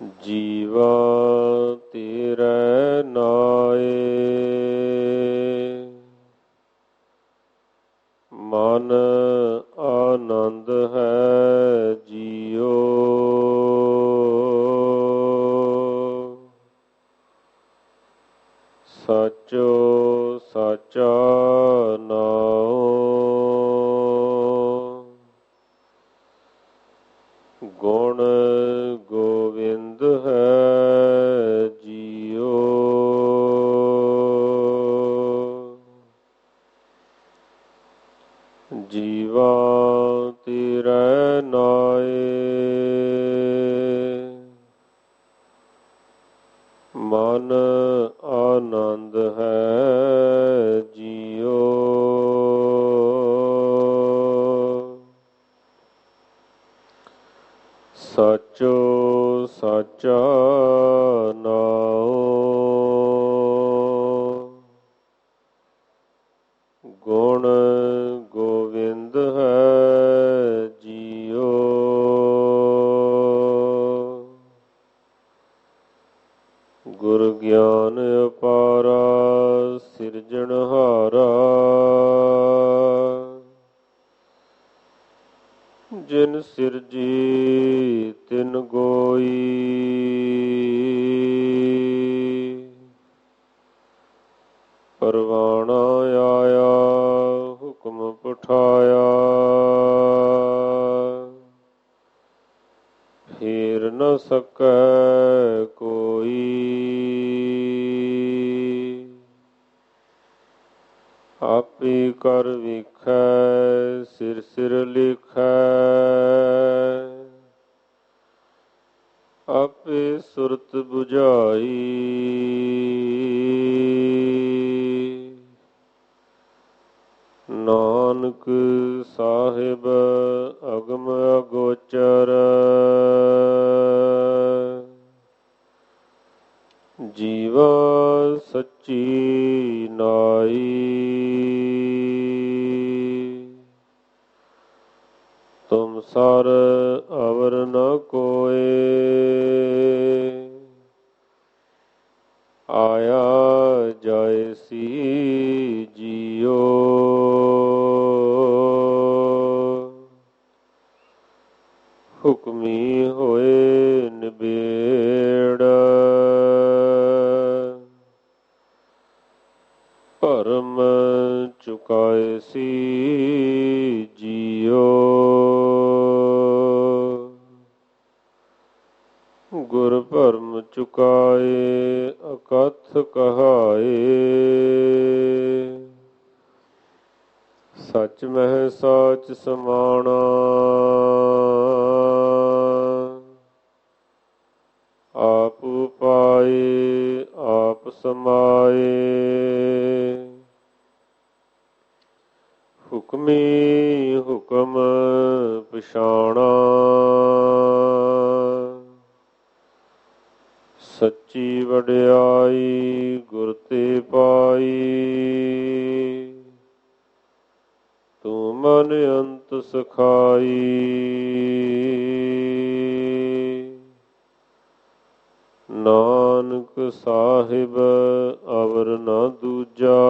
ਜੀਵਾ ਤੇਰੇ ਨਾਏ ਮਨ ਆਨੰਦ ਹੈ ਜੀਓ ਸਚੋ ਸਾਚਾ ਨਾ ਸਾਚਾ ਨਾਉ ਗੁਣ ਗੋਵਿੰਦ ਹੈ ਜੀਓ। ਗੁਰ ਗਿਆਨ ਅਪਾਰਾ ਸਿਰਜਣਹਾਰਾ ਜਿਨ ਸਿਰਜੀ ਤਿਨ ਗੋਈ ਨ ਸਕੈ ਕੋਈ। ਆਪੇ ਕਰ ਵੇਖੈ, ਸਿਰ ਸਿਰ ਲਿਖੈ। ਆਪੇ ਸੁਰਤ 부ਝਾਈ ਨਾਨਕ ਸਾਹਿਬ ਅਗਮ ਅਗੋਚਰ। ਤੁਮ ਸਰ ਅਵਰ ਨ ਕੋਏ। ਆਇਆ ਜਾਏ ਸੀ ਜੀਓ। ਹੁਕਮੀ ਹੋਏ ਨਿਬੇੜ। ਚੁਕਾਏ ਅਕਥ ਕਹਾਏ। ਸਚ ਮਹਿ ਸਾਚ ਸਮਾਣਾ। ਆਪ ਪਾਏ ਆਪ ਸਮਾਏ। ਹੁਕਮੀ ਹੁਕਮ ਪਛਾਣਾ। ਸੱਚੀ ਵਡਿਆਈ ਗੁਰ ਤੇ ਪਾਈ। ਤੂੰ ਮਨ ਅੰਤ ਸਖਾਈ। ਨਾਨਕ ਸਾਹਿਬ ਅਵਰ ਨਾ ਦੂਜਾ।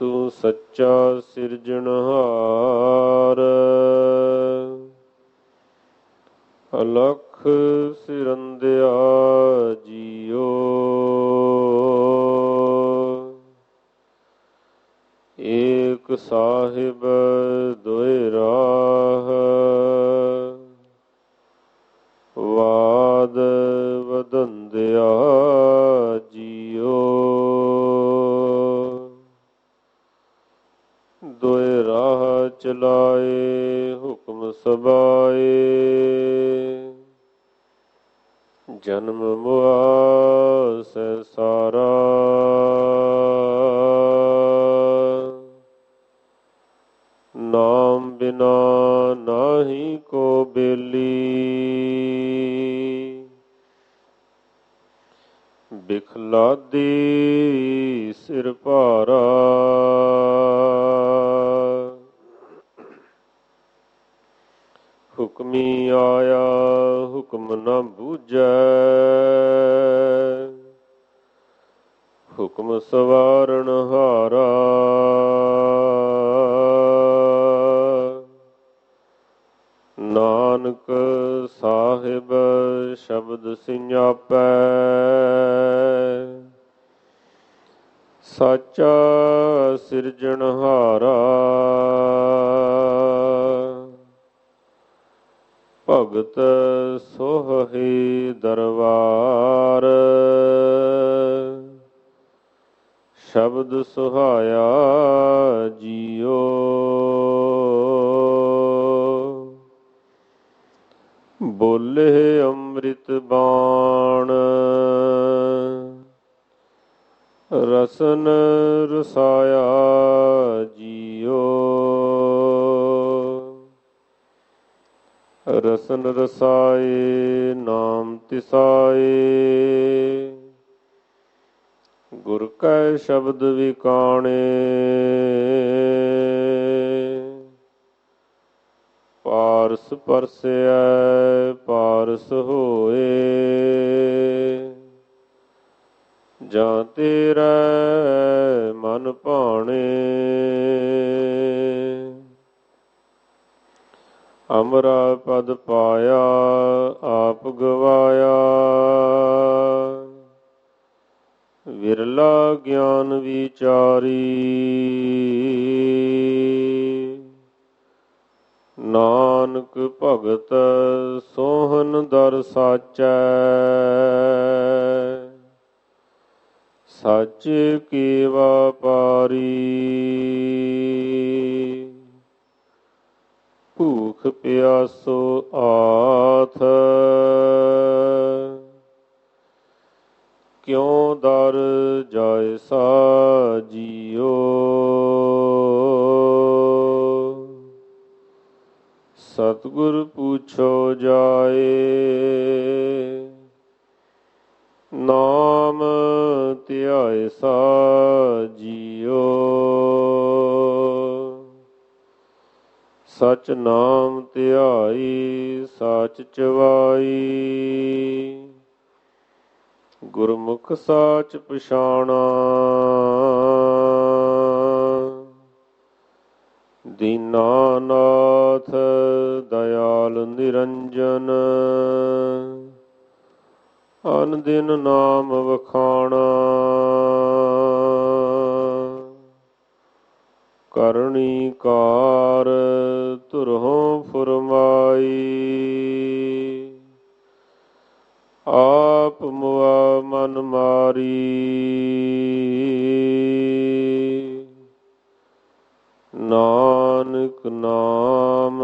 ਤੂੰ ਸੱਚਾ ਸਿਰਜਣਹਾਰ ਅਲਖ ਸਿਰੰਦਿਆ ਜੀਓ। ਏਕ ਸਾਹਿਬ ਦੁਇ ਰਾਹ। ਚਲਾਏ ਹੁਕਮ ਸਬਾਏ। ਜਨਮ ਮੁਆ ਸੰਸਾਰਾ ਹੁਕਮ ਹਾਰਾ। ਨਾਨਕ ਸਾਹਿਬ ਸ਼ਬਦ ਸਿஞਾਪੈ ਸਾਚਾ ਸਿਰਜਣਹਾਰਾ ਭਗਤ ਸੋਹੀ ਦਰਬਾਰ। ਸ਼ਬਦ ਸੁਹਾਇਆ ਜੀਓ। ਬੋਲੇ ਅੰਮ੍ਰਿਤ ਬਾਣ ਰਸਨ ਰਸਾਇਆ ਜੀਓ। ਰਸਨ ਰਸਾਏ ਨਾਮ ਤਿਸਾਏ ਕੈ ਸ਼ਬਦ ਵਿਕਾਣੇ। ਪਾਰਸ ਪਰਸੈ ਪਾਰਸ ਹੋਏ। ਜਾਂ ਤੇਰਾ ਮਨ ਭਾਣੇ। ਅਮਰਾ ਪਦ ਪਾਇਆ, ਆਪ ਗਵਾਇਆ। ਵਿਰਲਾ ਗਿਆਨ ਵਿਚਾਰੀ। ਨਾਨਕ ਭਗਤ ਸੋਹਨ ਦਰ ਸਾਚੈ। ਸੱਚ ਕੀ ਵਪਾਰੀ ਭੂਖ ਪਿਆਸੋ ਆਥ। ਸਤਿਗੁਰ ਪੁੱਛੋ ਜਾਏ। ਨਾਮ ਧਿਆਏ ਸਾ ਜੀਓ। ਸਚ ਨਾਮ ਧਿਆਈ, ਸਚ ਚਵਾਈ। ਗੁਰਮੁਖ ਸਾਚ ਪਛਾਣਾ। ਦੀਨਾਨਾਥ ਦਇਆਲ ਨਿਰੰਜਨ। ਅਨ ਦਿਨ ਨਾਮ ਵਖਾਣਾ। ਕਰਨੀ ਕਾਰ ਤੁਰਹੋਂ ਫਰਮਾਈ। ਆਪ ਮੁਆ ਮਨ ਮਾਰੀ। ਨਾਨਕ ਨਾਮ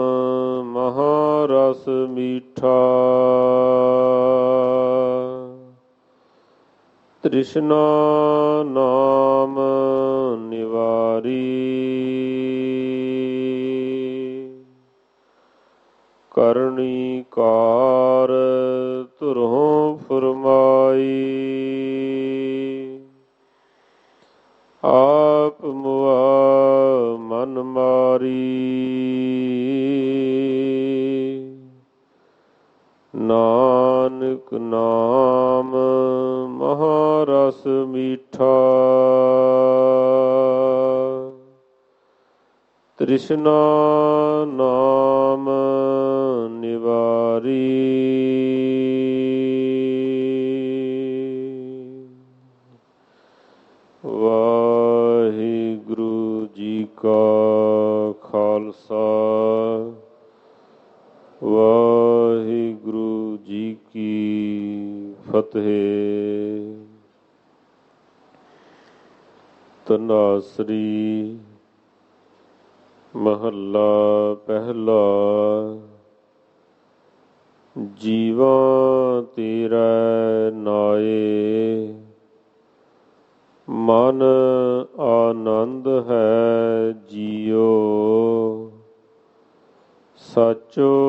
ਮਹਾਰਸ ਮੀਠਾ। ਤ੍ਰਿਸ਼ਨਾ ਨਾਮ ਨਿਵਾਰੀ। ਕਰਨੀ ਕਾਰ ਤੁਰਹੋਂ ਫਰਮਾਈ। ਆਪ ਤ੍ਰਿਸ਼ਨਾ ਨਾਮ ਨਿਵਾਰੀ। ਵਾਹਿਗੁਰੂ ਜੀ ਕਾ ਖਾਲਸਾ। ਵਾਹਿਗੁਰੂ ਜੀ ਕੀ ਫਤਿਹ। ਤਨਾਸਰੀ ਮਹੱਲਾ ਪਹਿਲਾ। ਜੀਵਾ ਤੇਰਾ ਨਾਏ। ਮਨ ਆਨੰਦ ਹੈ ਜੀਓ। ਸਾਚੋ